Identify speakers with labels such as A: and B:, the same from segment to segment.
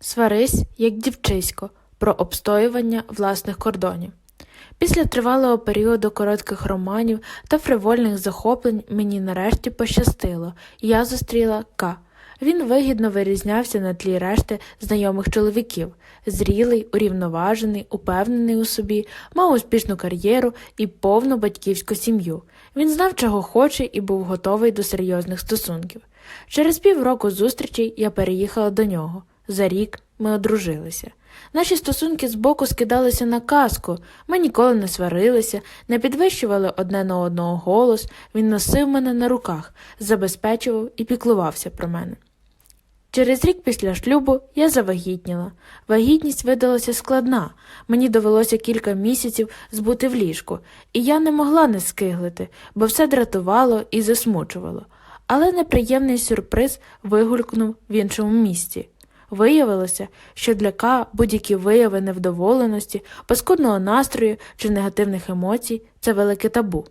A: Сварись, як дівчисько, про обстоювання власних кордонів. Після тривалого періоду коротких романів та фривольних захоплень мені нарешті пощастило, я зустріла К. Він вигідно вирізнявся на тлі решти знайомих чоловіків, зрілий, урівноважений, упевнений у собі, мав успішну кар'єру і повну батьківську сім'ю. Він знав, чого хоче, і був готовий до серйозних стосунків. Через півроку зустрічей я переїхала до нього. За рік ми одружилися. Наші стосунки збоку скидалися на казку. Ми ніколи не сварилися, не підвищували одне на одного голос, він носив мене на руках, забезпечував і піклувався про мене. Через рік після шлюбу я завагітніла. Вагітність видалася складна, мені довелося кілька місяців збути в ліжку, і я не могла не скиглити, бо все дратувало і засмучувало. Але неприємний сюрприз вигулькнув в іншому місці. Виявилося, що для К будь-які вияви невдоволеності, паскудного настрою чи негативних емоцій це велике табу.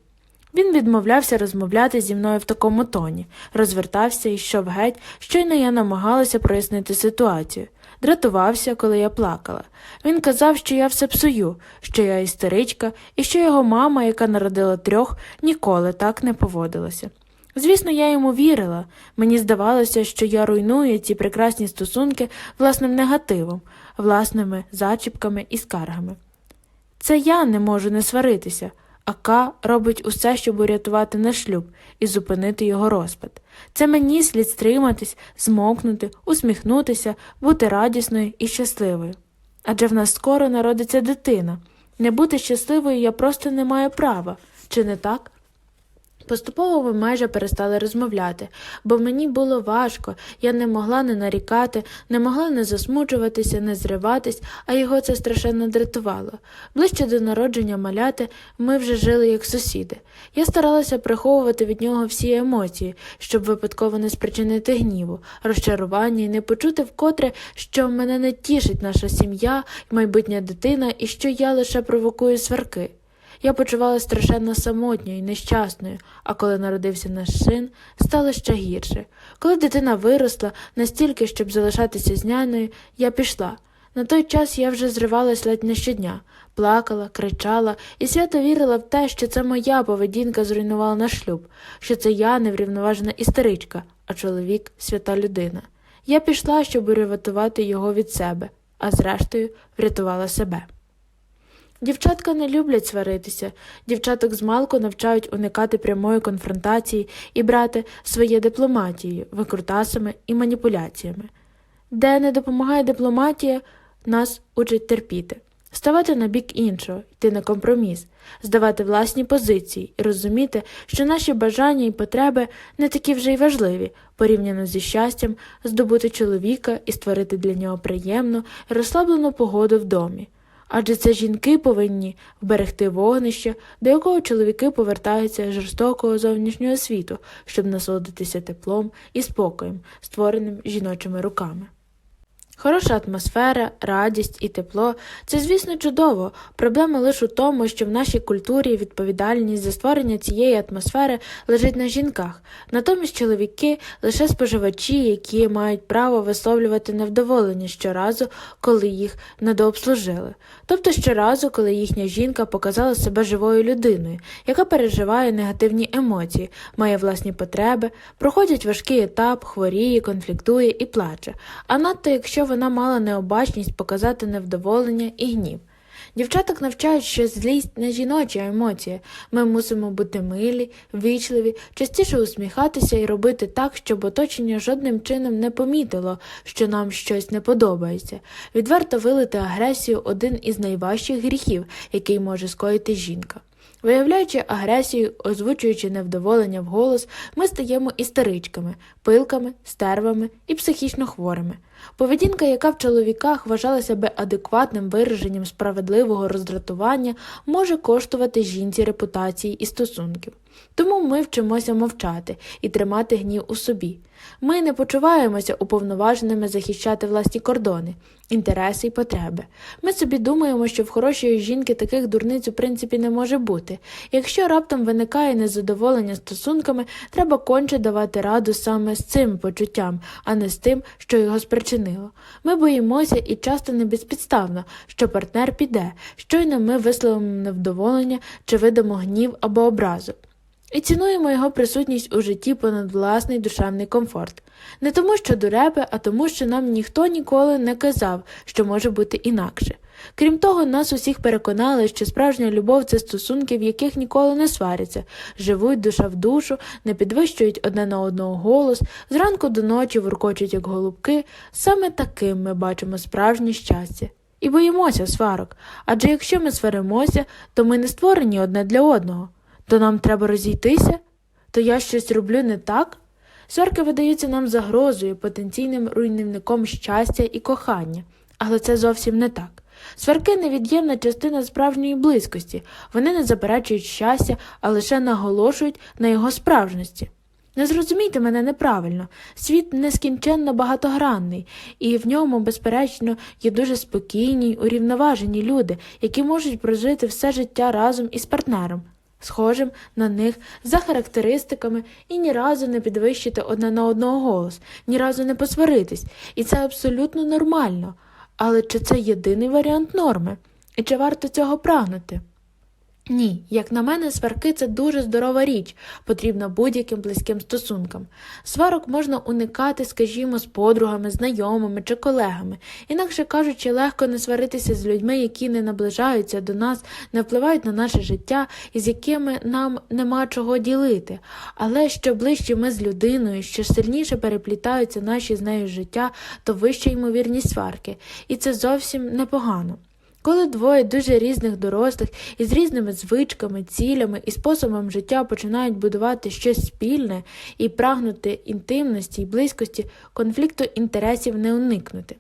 A: Він відмовлявся розмовляти зі мною в такому тоні, розвертався і йшов геть, щойно я намагалася прояснити ситуацію. Дратувався, коли я плакала. Він казав, що я все псую, що я істеричка, і що його мама, яка народила трьох, ніколи так не поводилася. Звісно, я йому вірила. Мені здавалося, що я руйную ці прекрасні стосунки власним негативом, власними зачіпками і скаргами. Це я не можу не сваритися, а К робить усе, щоб урятувати наш шлюб і зупинити його розпад. Це мені слід стриматись, змовкнути, усміхнутися, бути радісною і щасливою. Адже в нас скоро народиться дитина. Не бути щасливою я просто не маю права, чи не так? Поступово ми майже перестали розмовляти, бо мені було важко, я не могла не нарікати, не могла не засмучуватися, не зриватись, а його це страшенно дратувало. Ближче до народження маляти ми вже жили як сусіди. Я старалася приховувати від нього всі емоції, щоб випадково не спричинити гніву, розчарування і не почути вкотре, що мене не тішить наша сім'я, майбутня дитина і що я лише провокую сварки. Я почувала страшенно самотньою і нещасною, а коли народився наш син, стало ще гірше. Коли дитина виросла настільки, щоб залишатися з няною, я пішла. На той час я вже зривалась ледь не щодня, плакала, кричала і свято вірила в те, що це моя поведінка зруйнувала наш шлюб, що це я неврівноважена істеричка, а чоловік свята людина. Я пішла, щоб урятувати його від себе, а зрештою врятувала себе. Дівчатка не люблять сваритися, дівчаток змалку навчають уникати прямої конфронтації і брати своє дипломатією, викрутасами і маніпуляціями. Де не допомагає дипломатія, нас учать терпіти, ставати на бік іншого, йти на компроміс, здавати власні позиції і розуміти, що наші бажання і потреби не такі вже й важливі, порівняно зі щастям здобути чоловіка і створити для нього приємну, розслаблену погоду в домі. Адже це жінки повинні вберегти вогнище, до якого чоловіки повертаються з жорстокого зовнішнього світу, щоб насолодитися теплом і спокоєм, створеним жіночими руками. Хороша атмосфера, радість і тепло це, звісно, чудово. Проблема лише у тому, що в нашій культурі відповідальність за створення цієї атмосфери лежить на жінках. Натомість чоловіки лише споживачі, які мають право висловлювати невдоволення щоразу, коли їх недообслужили. Тобто щоразу, коли їхня жінка показала себе живою людиною, яка переживає негативні емоції, має власні потреби, проходить важкий етап, хворіє, конфліктує і плаче. А надто якщо вона мала необачність показати невдоволення і гнів. Дівчаток навчають, що злість не жіноча емоція. Ми мусимо бути милі, вічливі, частіше усміхатися і робити так, щоб оточення жодним чином не помітило, що нам щось не подобається. Відверто вилити агресію один із найважчих гріхів, який може скоїти жінка. Виявляючи агресію, озвучуючи невдоволення в голос, ми стаємо істеричками, пилками, стервами і психічно хворими. Поведінка, яка в чоловіках вважалася би адекватним вираженням справедливого роздратування, може коштувати жінці репутації і стосунків. Тому ми вчимося мовчати і тримати гнів у собі. Ми не почуваємося уповноваженими захищати власні кордони, інтереси і потреби. Ми собі думаємо, що в хорошої жінки таких дурниць у принципі не може бути. Якщо раптом виникає незадоволення стосунками, треба конче давати раду саме з цим почуттям, а не з тим, що його спричиняє. вчинило. Ми боїмося і часто не безпідставно, що партнер піде, щойно ми висловимо невдоволення чи видамо гнів або образу. І цінуємо його присутність у житті понад власний душевний комфорт. Не тому, що дурепи, а тому, що нам ніхто ніколи не казав, що може бути інакше. Крім того, нас усіх переконали, що справжня любов це стосунки, в яких ніколи не сваряться, живуть душа в душу, не підвищують одне на одного голос, зранку до ночі воркочуть, як голубки. Саме таким ми бачимо справжнє щастя. І боїмося сварок, адже якщо ми сваримося, то ми не створені одне для одного. То нам треба розійтися? То я щось роблю не так? Сварки видаються нам загрозою, потенційним руйнівником щастя і кохання, але це зовсім не так. Сварки невід'ємна частина справжньої близькості, вони не заперечують щастя, а лише наголошують на його справжності. Не зрозумійте мене неправильно, світ нескінченно багатогранний, і в ньому, безперечно, є дуже спокійні урівноважені люди, які можуть прожити все життя разом із партнером, схожим на них за характеристиками і ні разу не підвищити одне на одного голос, ні разу не посваритись, і це абсолютно нормально. Але чи це єдиний варіант норми? І чи варто цього прагнути? Ні, як на мене, сварки це дуже здорова річ, потрібна будь-яким близьким стосункам. Сварок можна уникати, скажімо, з подругами, знайомими чи колегами, інакше кажучи, легко не сваритися з людьми, які не наближаються до нас, не впливають на наше життя і з якими нам нема чого ділити. Але що ближче ми з людиною, що сильніше переплітаються наші з нею життя, то вища ймовірність сварки, і це зовсім непогано. Коли двоє дуже різних дорослих із різними звичками, цілями і способом життя починають будувати щось спільне і прагнути інтимності і близькості, конфлікту інтересів не уникнути.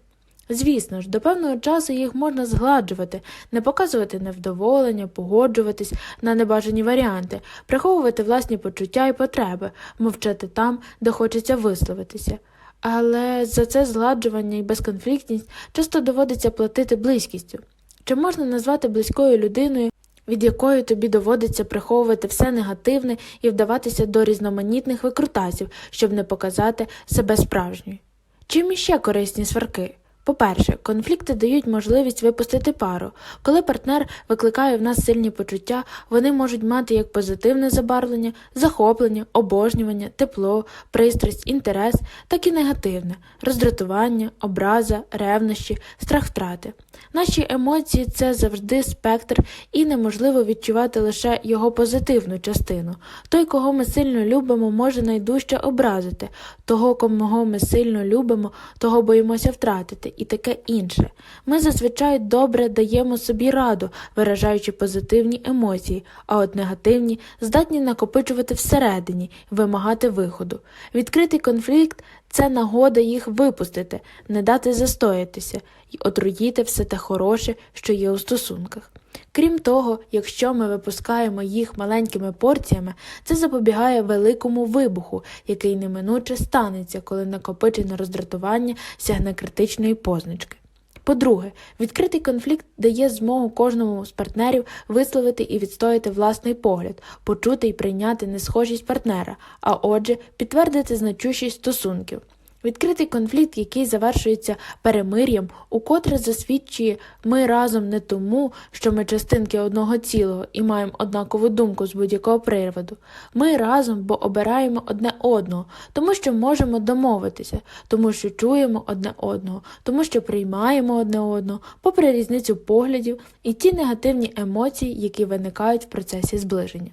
A: Звісно ж, до певного часу їх можна згладжувати, не показувати невдоволення, погоджуватись на небажані варіанти, приховувати власні почуття і потреби, мовчати там, де хочеться висловитися. Але за це згладжування і безконфліктність часто доводиться платити близькістю. Чи можна назвати близькою людиною, від якої тобі доводиться приховувати все негативне і вдаватися до різноманітних викрутасів, щоб не показати себе справжньою? Чим іще корисні сварки? По-перше, конфлікти дають можливість випустити пару. Коли партнер викликає в нас сильні почуття, вони можуть мати як позитивне забарвлення, захоплення, обожнювання, тепло, пристрасть, інтерес, так і негативне роздратування, образа, ревнощі, страх втрати. Наші емоції це завжди спектр, і неможливо відчувати лише його позитивну частину. Той, кого ми сильно любимо, може найдужче образити, того, кого ми сильно любимо, того боїмося втратити і таке інше. Ми зазвичай добре даємо собі раду, виражаючи позитивні емоції, а от негативні здатні накопичувати всередині вимагати виходу. Відкритий конфлікт це нагода їх випустити, не дати застоятися і отруїти все те хороше, що є у стосунках. Крім того, якщо ми випускаємо їх маленькими порціями, це запобігає великому вибуху, який неминуче станеться, коли накопичене роздратування сягне критичної позначки. По-друге, відкритий конфлікт дає змогу кожному з партнерів висловити і відстояти власний погляд, почути і прийняти несхожість партнера, а отже, підтвердити значущість стосунків. Відкритий конфлікт, який завершується перемир'ям, укотре засвідчує ми разом не тому, що ми частинки одного цілого і маємо однакову думку з будь-якого приводу. Ми разом, бо обираємо одне одного, тому що можемо домовитися, тому що чуємо одне одного, тому що приймаємо одне одного, попри різницю поглядів і ті негативні емоції, які виникають в процесі зближення.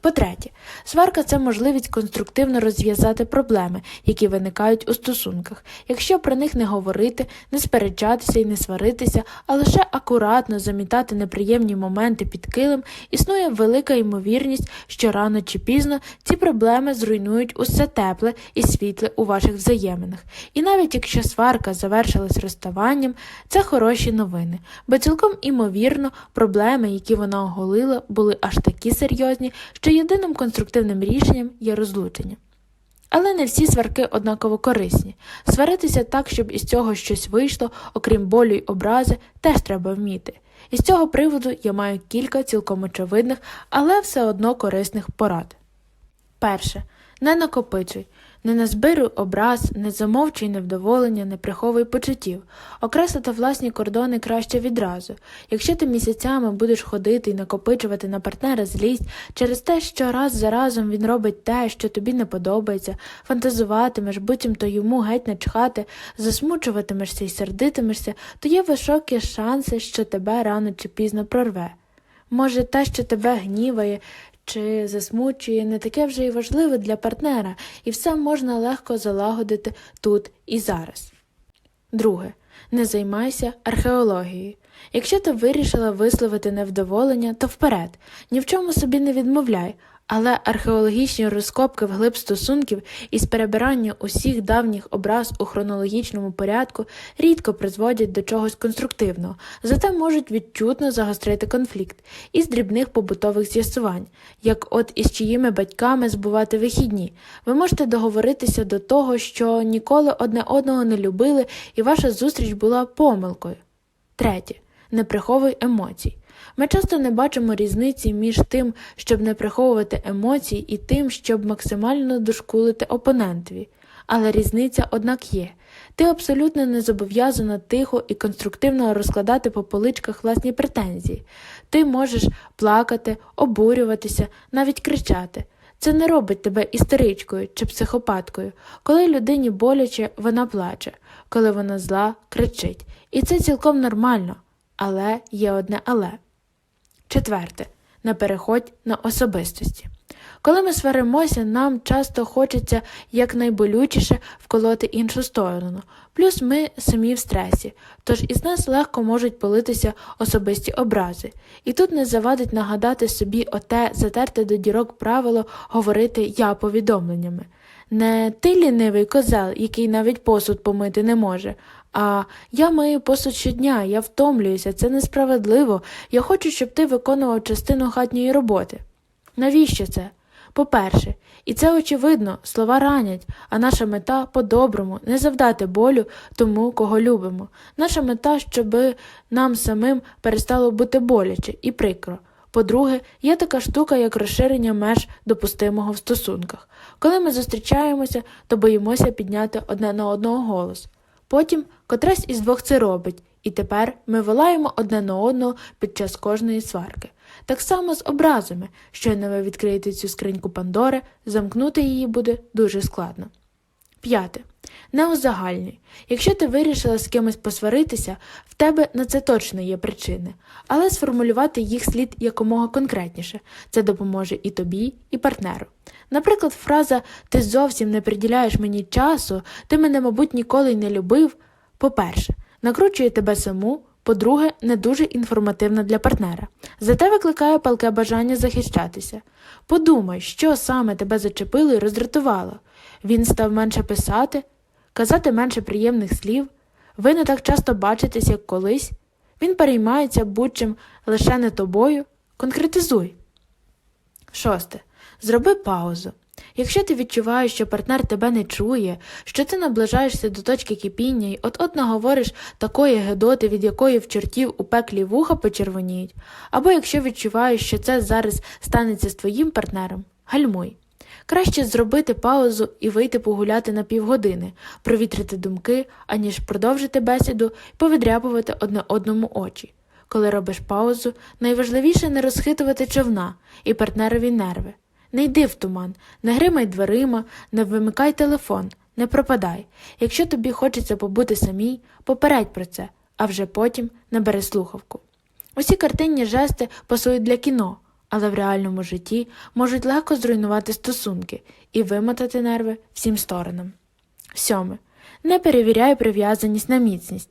A: По-третє, сварка це можливість конструктивно розв'язати проблеми, які виникають у стосунках, якщо про них не говорити, не сперечатися і не сваритися, а лише акуратно замітати неприємні моменти під килим, існує велика ймовірність, що рано чи пізно ці проблеми зруйнують усе тепле і світле у ваших взаєминах. І навіть якщо сварка завершилась розставанням, це хороші новини, бо цілком імовірно проблеми, які вона оголила, були аж такі серйозні, що єдиним конструктивним рішенням є розлучення. Але не всі сварки однаково корисні. Сваритися так, щоб із цього щось вийшло, окрім болю й образи, теж треба вміти. Із цього приводу я маю кілька цілком очевидних, але все одно корисних порад. Перше. Не накопичуй. Не назбируй образ, не замовчуй невдоволення, не приховуй почуттів. Окреслити власні кордони краще відразу. Якщо ти місяцями будеш ходити і накопичувати на партнера злість через те, що раз за разом він робить те, що тобі не подобається, фантазуватимеш, буцімто йому геть начхати, засмучуватимешся і сердитимешся, то є високі шанси, що тебе рано чи пізно прорве. Може, те, що тебе гніває чи засмучує, не таке вже й важливе для партнера, і все можна легко залагодити тут і зараз. Друге. Не займайся археологією. Якщо ти вирішила висловити невдоволення, то вперед, ні в чому собі не відмовляй, але археологічні розкопки вглиб стосунків із перебирання усіх давніх образ у хронологічному порядку рідко призводять до чогось конструктивного, зате можуть відчутно загострити конфлікт із дрібних побутових з'ясувань, як от із чиїми батьками збувати вихідні. Ви можете договоритися до того, що ніколи одне одного не любили, і ваша зустріч була помилкою. Третє. Не приховуй емоцій. Ми часто не бачимо різниці між тим, щоб не приховувати емоцій, і тим, щоб максимально дошкулити опонентові. Але різниця, однак, є. Ти абсолютно не зобов'язана тихо і конструктивно розкладати по поличках власні претензії. Ти можеш плакати, обурюватися, навіть кричати. Це не робить тебе істеричкою чи психопаткою. Коли людині боляче, вона плаче, коли вона зла, кричить. І це цілком нормально. Але є одне але. Четверте. Не переходь на особистості. Коли ми сваримося, нам часто хочеться якнайболючіше вколоти іншу сторону, плюс ми самі в стресі, тож із нас легко можуть политися особисті образи, і тут не завадить нагадати собі оте затерте до дірок правило говорити я повідомленнями. Не ти лінивий козел, який навіть посуд помити не може, а я мию посуд щодня, я втомлююся, це несправедливо. Я хочу, щоб ти виконував частину хатньої роботи. Навіщо це? По-перше, і це очевидно, слова ранять, а наша мета по-доброму не завдати болю тому, кого любимо. Наша мета, щоб нам самим перестало бути боляче і прикро. По-друге, є така штука, як розширення меж допустимого в стосунках. Коли ми зустрічаємося, то боїмося підняти одне на одного голос. Потім котрась із двох це робить, і тепер ми волаємо одне на одного під час кожної сварки. Так само з образами, щойно ви відкриєте цю скриньку Пандори, замкнути її буде дуже складно. П'яте. Не узагальнюй. Якщо ти вирішила з кимось посваритися, в тебе на це точно є причини, але сформулювати їх слід якомога конкретніше це допоможе і тобі, і партнеру. Наприклад, фраза Ти зовсім не приділяєш мені часу, ти мене, мабуть, ніколи й не любив. По-перше, накручує тебе саму, по-друге, не дуже інформативна для партнера. Зате викликає палке бажання захищатися. Подумай, що саме тебе зачепило і роздратувало. Він став менше писати, казати менше приємних слів, ви не так часто бачитесь, як колись. Він переймається будь-чим лише не тобою. Конкретизуй. Шосте. Зроби паузу. Якщо ти відчуваєш, що партнер тебе не чує, що ти наближаєшся до точки кипіння і от-от наговориш такої гедоти, від якої в чортів у пеклі вуха почервоніють, або якщо відчуваєш, що це зараз станеться з твоїм партнером, гальмуй. Краще зробити паузу і вийти погуляти на півгодини, провітрити думки, аніж продовжити бесіду і повідряпувати одне одному очі. Коли робиш паузу, найважливіше не розхитувати човна і партнерові нерви. Не йди в туман, не гримай дверима, не вимикай телефон, не пропадай. Якщо тобі хочеться побути самій, попередь про це, а вже потім набери слухавку. Усі картинні жести пасують для кіно, але в реальному житті можуть легко зруйнувати стосунки і вимотати нерви всім сторонам. Сьоме. Не перевіряй прив'язаність на міцність.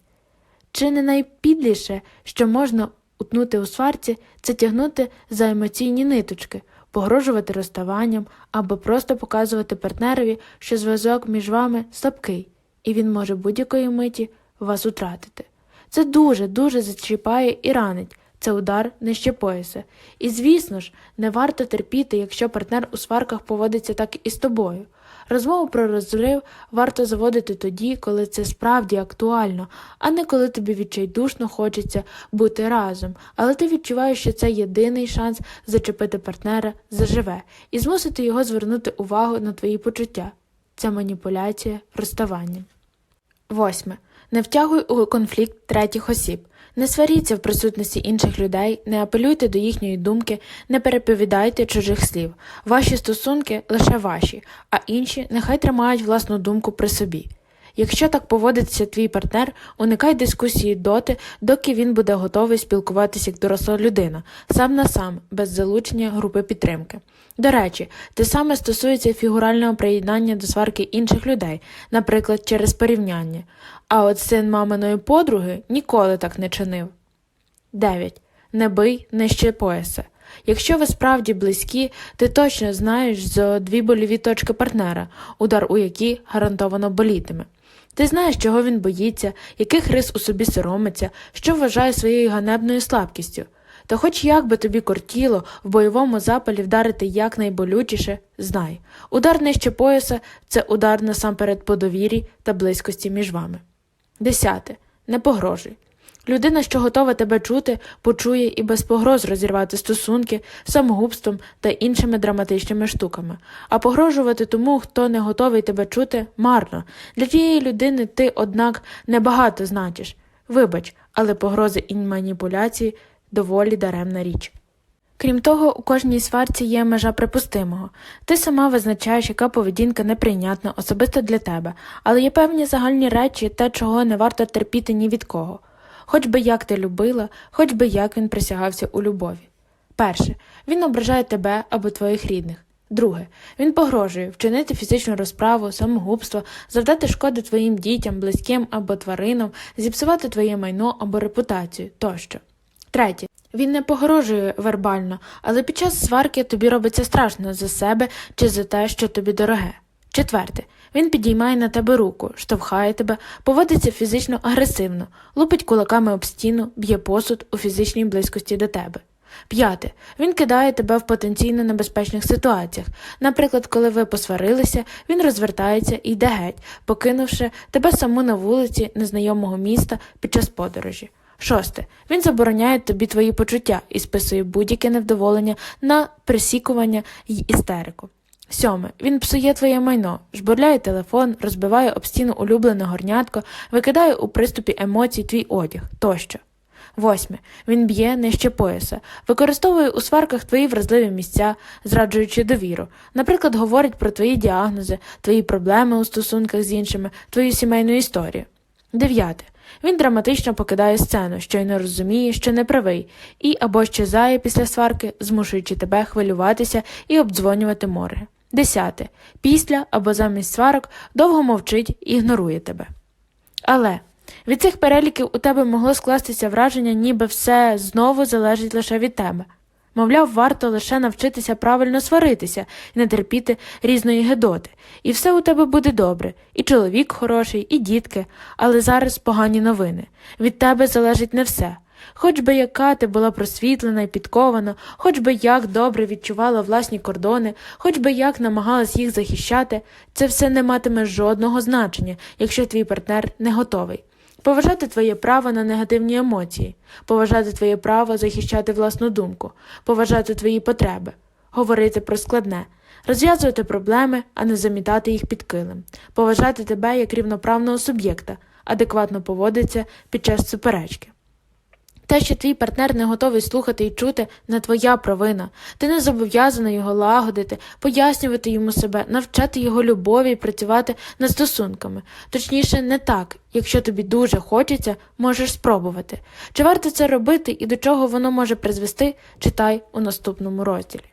A: Чи не найпідліше, що можна утнути у сварці, це тягнути за емоційні ниточки, погрожувати розставанням або просто показувати партнерові, що зв'язок між вами слабкий, і він може будь-якої миті вас утратити. Це дуже, дуже зачіпає і ранить. Це удар нижче пояса. І, звісно ж, не варто терпіти, якщо партнер у сварках поводиться так і з тобою. Розмову про розрив варто заводити тоді, коли це справді актуально, а не коли тобі відчайдушно хочеться бути разом, але ти відчуваєш, що це єдиний шанс зачепити партнера заживе і змусити його звернути увагу на твої почуття. це маніпуляція розставанням. Восьме. Не втягуй у конфлікт третіх осіб. Не сваріться в присутності інших людей, не апелюйте до їхньої думки, не переповідайте чужих слів. Ваші стосунки лише ваші, а інші нехай тримають власну думку при собі. Якщо так поводиться твій партнер, уникай дискусії доти, доки він буде готовий спілкуватися як доросла людина, сам на сам, без залучення групи підтримки. До речі, те саме стосується фігурального приєднання до сварки інших людей, наприклад, через порівняння. А от син маминої подруги ніколи так не чинив. 9. Не бий нижче пояса. Якщо ви справді близькі, ти точно знаєш за дві больові точки партнера, удар у які гарантовано болітиме. Ти знаєш, чого він боїться, яких рис у собі соромиться, що вважає своєю ганебною слабкістю. Та хоч як би тобі кортіло в бойовому запалі вдарити якнайболючіше, знай, удар нижче пояса це удар насамперед по довірі та близькості між вами. Десяте. Не погрожуй. Людина, що готова тебе чути, почує і без погроз розірвати стосунки самогубством та іншими драматичними штуками. А погрожувати тому, хто не готовий тебе чути, марно. Для тієї людини ти, однак, небагато значиш. Вибач, але погрози і маніпуляції доволі даремна річ. Крім того, у кожній сварці є межа припустимого. Ти сама визначаєш, яка поведінка неприйнятна особисто для тебе, але є певні загальні речі, те, чого не варто терпіти ні від кого. Хоч би як ти любила, хоч би як він присягався у любові. Перше, він ображає тебе або твоїх рідних. Друге, він погрожує вчинити фізичну розправу, самогубство, завдати шкоди твоїм дітям, близьким або тваринам, зіпсувати твоє майно або репутацію тощо. Третє. Він не погрожує вербально, але під час сварки тобі робиться страшно за себе чи за те, що тобі дороге. Четверте. Він підіймає на тебе руку, штовхає тебе, поводиться фізично агресивно, лупить кулаками об стіну, б'є посуд у фізичній близькості до тебе. П'яте. Він кидає тебе в потенційно небезпечних ситуаціях. Наприклад, коли ви посварилися, він розвертається і йде геть, покинувши тебе саму на вулиці незнайомого міста під час подорожі. Шосте. Він забороняє тобі твої почуття і списує будь-яке невдоволення на присікування й істерику. Сьоме. Він псує твоє майно, жбурляє телефон, розбиває об стіну улюблене горнятко, викидає у приступі емоцій твій одяг тощо. Восьме. Він б'є нижче пояса, використовує у сварках твої вразливі місця, зраджуючи довіру. Наприклад, говорить про твої діагнози, твої проблеми у стосунках з іншими, твою сімейну історію. Дев'яте. Він драматично покидає сцену, щойно розуміє, що не правий, і або щезає після сварки, змушуючи тебе хвилюватися і обдзвонювати море. Десяте. Після або замість сварок довго мовчить і ігнорує тебе. Але від цих переліків у тебе могло скластися враження, ніби все знову залежить лише від тебе. Мовляв, варто лише навчитися правильно сваритися і не терпіти різної гедоти, і все у тебе буде добре, і чоловік хороший, і дітки, але зараз погані новини. Від тебе залежить не все. Хоч би яка ти була просвітлена і підкована, хоч би як добре відчувала власні кордони, хоч би як намагалась їх захищати, це все не матиме жодного значення, якщо твій партнер не готовий. Поважати твоє право на негативні емоції, поважати твоє право захищати власну думку, поважати твої потреби, говорити про складне, розв'язувати проблеми, а не замітати їх під килим, поважати тебе як рівноправного суб'єкта, адекватно поводиться під час суперечки. Те, що твій партнер не готовий слухати і чути, не твоя провина. Ти не зобов'язана його лагодити, пояснювати йому себе, навчати його любові і працювати над стосунками. Точніше, не так. Якщо тобі дуже хочеться, можеш спробувати. Чи варто це робити і до чого воно може призвести, читай у наступному розділі.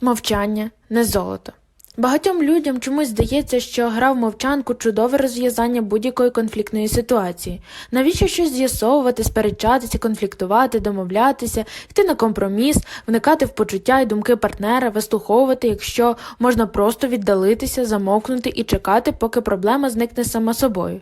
A: Мовчання не золото. Багатьом людям чомусь здається, що гра в мовчанку чудове розв'язання будь-якої конфліктної ситуації. Навіщо щось з'ясовувати, сперечатися, конфліктувати, домовлятися, йти на компроміс, вникати в почуття і думки партнера, вислуховувати, якщо можна просто віддалитися, замовкнути і чекати, поки проблема зникне сама собою.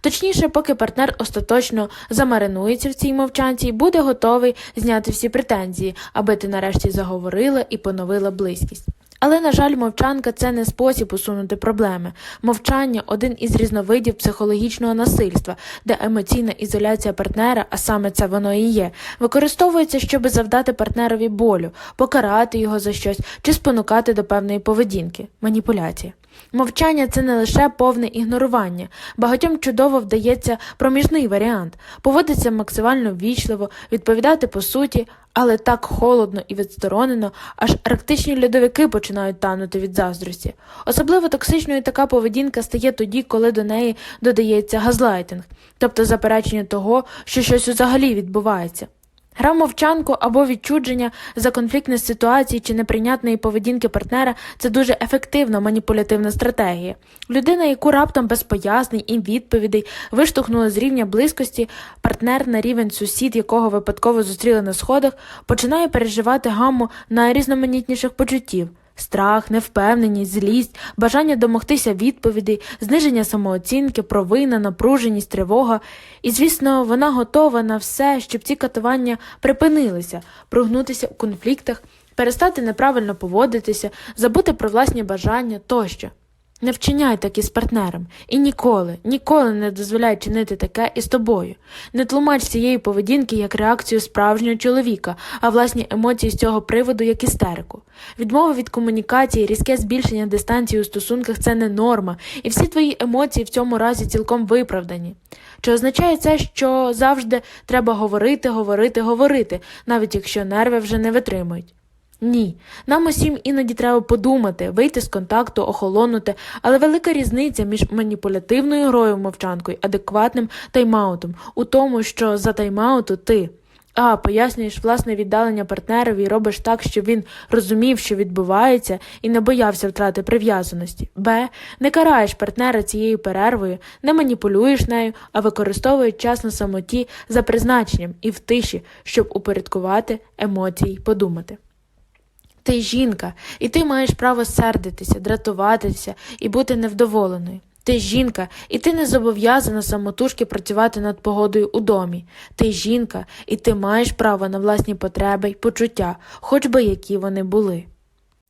A: Точніше, поки партнер остаточно замаринується в цій мовчанці і буде готовий зняти всі претензії, аби ти нарешті заговорила і поновила близькість. Але, на жаль, мовчанка це не спосіб усунути проблеми. Мовчання один із різновидів психологічного насильства, де емоційна ізоляція партнера, а саме це воно і є, використовується, щоб завдати партнерові болю, покарати його за щось чи спонукати до певної поведінки маніпуляції. Мовчання це не лише повне ігнорування. Багатьом чудово вдається проміжний варіант поводитися максимально ввічливо, відповідати по суті, але так холодно і відсторонено, аж арктичні льодовики починають танути від заздрості. Особливо токсичною така поведінка стає тоді, коли до неї додається газлайтинг, тобто заперечення того, що щось взагалі відбувається. Гра мовчанку або відчудження за конфліктних ситуацій чи неприйнятної поведінки партнера це дуже ефективна маніпулятивна стратегія. Людина, яку раптом без пояснень і відповідей виштовхнула з рівня близькості, партнер на рівень сусід, якого випадково зустріли на сходах, починає переживати гамму найрізноманітніших почуттів. Страх, невпевненість, злість, бажання домогтися відповідей, зниження самооцінки, провина, напруженість, тривога. І, звісно, вона готова на все, щоб ці катування припинилися, прогнутися у конфліктах, перестати неправильно поводитися, забути про власні бажання тощо. Не вчиняй так із партнером і ніколи, ніколи не дозволяй чинити таке із тобою. Не тлумач цієї поведінки як реакцію справжнього чоловіка, а власні емоції з цього приводу як істерику. Відмова від комунікації, різке збільшення дистанції у стосунках це не норма, і всі твої емоції в цьому разі цілком виправдані. Чи означає це, що завжди треба говорити, говорити, говорити, навіть якщо нерви вже не витримують? Ні, нам усім іноді треба подумати, вийти з контакту, охолонути, але велика різниця між маніпулятивною грою і адекватним тайм-аутом у тому, що за тайм-ауту ти а. Пояснюєш власне віддалення партнерові і робиш так, щоб він розумів, що відбувається, і не боявся втрати прив'язаності. Б. Не караєш партнера цією перервою, не маніпулюєш нею, а використовуєш час на самоті за призначенням і в тиші, щоб упорядкувати емоції подумати. Ти жінка, і ти маєш право сердитися, дратуватися і бути невдоволеною. Ти жінка, і ти не зобов'язана самотужки працювати над погодою у домі. Ти жінка, і ти маєш право на власні потреби й почуття, хоч би які вони були.